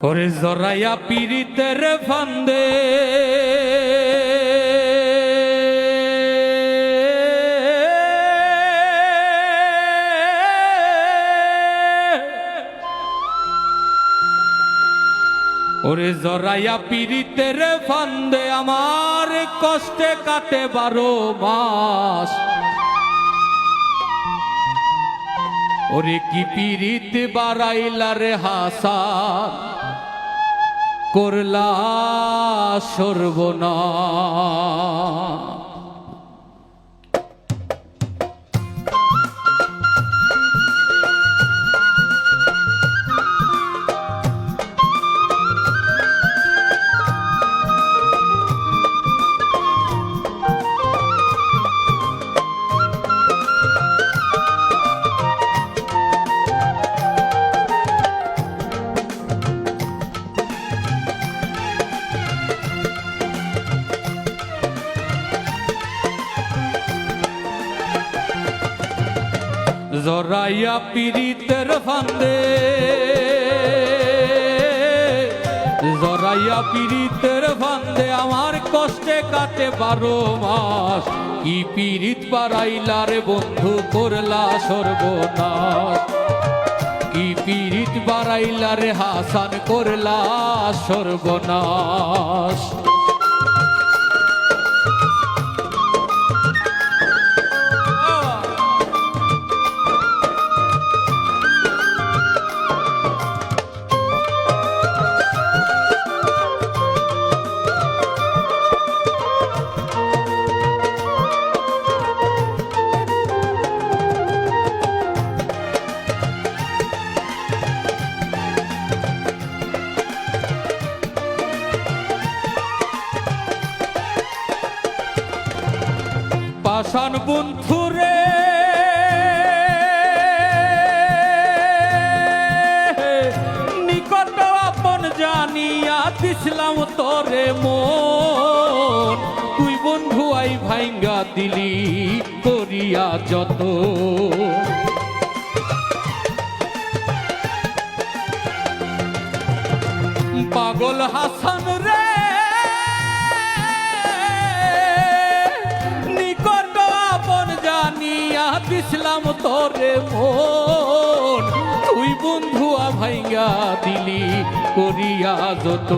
ওরে জরাইয়া পীড়িতের ফান্দে। ওরে জরাইয়া পীড়িতের ফান্দে আমার কষ্টে কাটে বারো মাস। ওরে কি পিরিত বাড়াইলা রে হাসান? করলা সর্বনা জরাইয়া পীড়িতের ফান্দে। জরাইয়া পীড়িতের ফান্দে আমার কষ্টে কাটে বারো মাস। কি পীড়িত পারাইলা রে বন্ধু, করলা সর্বনাশ। কি পীড়িত বাড়াইলা রে হাসান, করলা সর্বনাশ। পাষাণ বন্ধুরে নিকট আপন জানিয়া দিছিলাম তোরে মন। তুই বন্ধু আই ভাইঙ্গা দিলি করিয়া যত পাগল হাসান রে। তোরে মন, তুই বন্ধুয়া ভাইঙ্গা দিলি করিয়া যত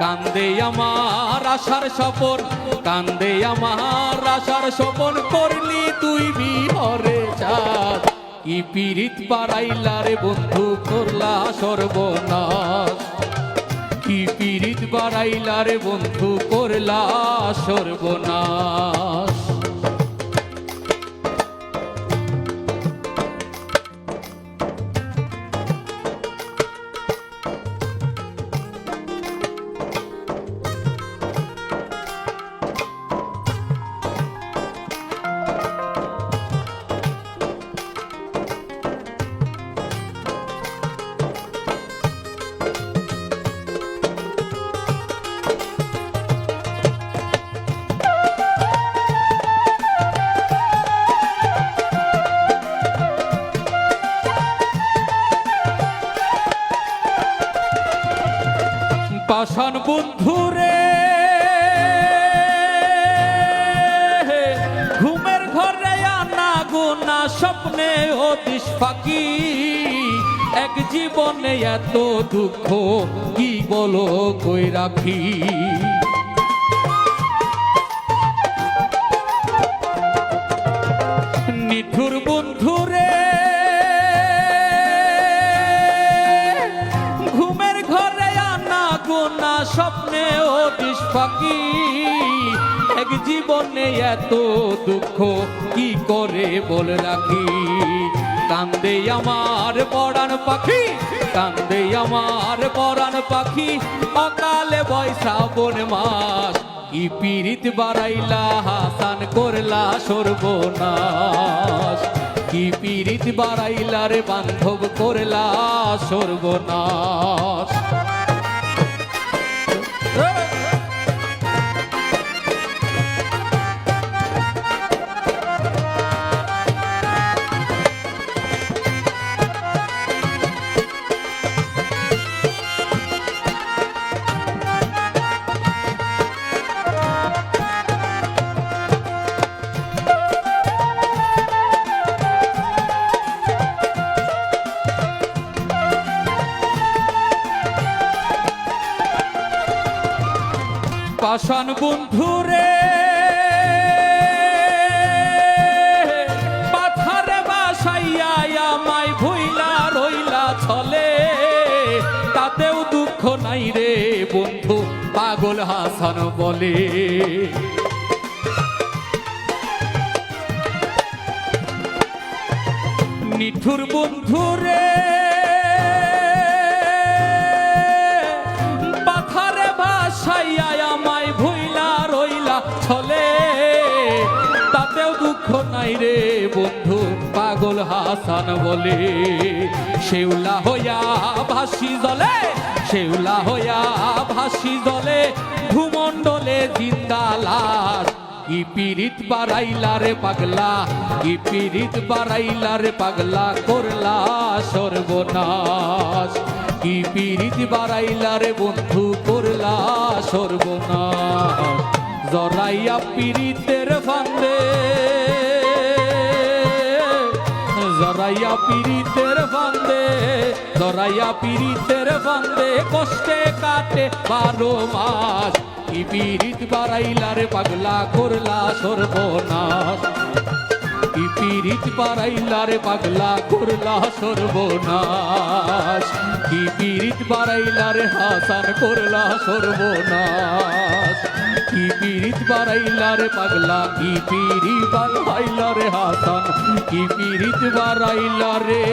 কান্দে আমার আশার সপন কান্দে আমার আশার সপন করলি তুই বিহরে চাঁদ। কি পীড়িত বাড়াইলা রে বন্ধু, করলা সর্বনাশ। কি পীড়িত বাড়াইলা রে বন্ধু, করলা সর্বনাশ। পাষাণ বন্ধুরে ঘুমের ঘরে আনা গোনা স্বপ্নে হতিস ফাঁকি। এক জীবনে এত দুঃখ কি বলো কই রাখি? নিঠুর বন্ধুরে জীবনে এত দুঃখ কি করে বল রাখি? কান্দে আমার পরাণ পাখি, কান্দে আমার পরাণ পাখি, অকালে বৈশাবন মাস। কি পীড়িত বাড়াইলা, হাসান করলা সর্বনাশ। কি পীড়িত বাড়াইলা রে বান্ধব করলা সর্বনাশ। পাষাণ বন্ধুরে, পাথারে বাসাইয়া আমায় ভুইলা রইলা ছলে, তাতেও দুঃখ নাই রে বন্ধু, পাগল হাসান বলে। নিঠুর বন্ধুরে হাসান বলে, শেউলা হইয়া ভাসি জলে, শেউলা হইয়া ভাসি জলে, ভূমণ্ডলে জিন্দা লাশ। কি পিরিত বাড়াইলা রে পাগলা, কি পিরিত বাড়াইলা রে পাগলা, করলা সর্বনাশ। কি পিরিত বাড়াইলা রে বন্ধু, করলা সর্বনাশ। জরাইয়া পিরিতের ফান্দে জরাইয়া পিড়িতের বান্দে দরাইয়া পিড়িতের বান্দে কষ্টে কাটে বারো মাস। কি পিড়িত বাড়াইলার পাগলা করলা সর্বনাশ। কি পিরিত বাড়াইলার পাগলা করলা সর্বনাশ। কি পিরিত বাড়াইলার হাসান করলা সর্বনাশ। কি পিরিত বাড়াইলার পাগলা কি পিরি বাড়াইলার হাসান। কি পিরিত বাড়াইলারে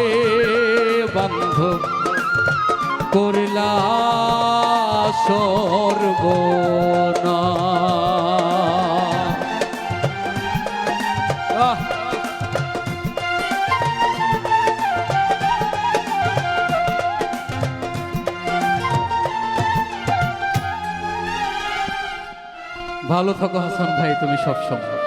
বান্ধব করলা সর্বনা ভালো থাকো হাসান ভাই তুমি সব সময়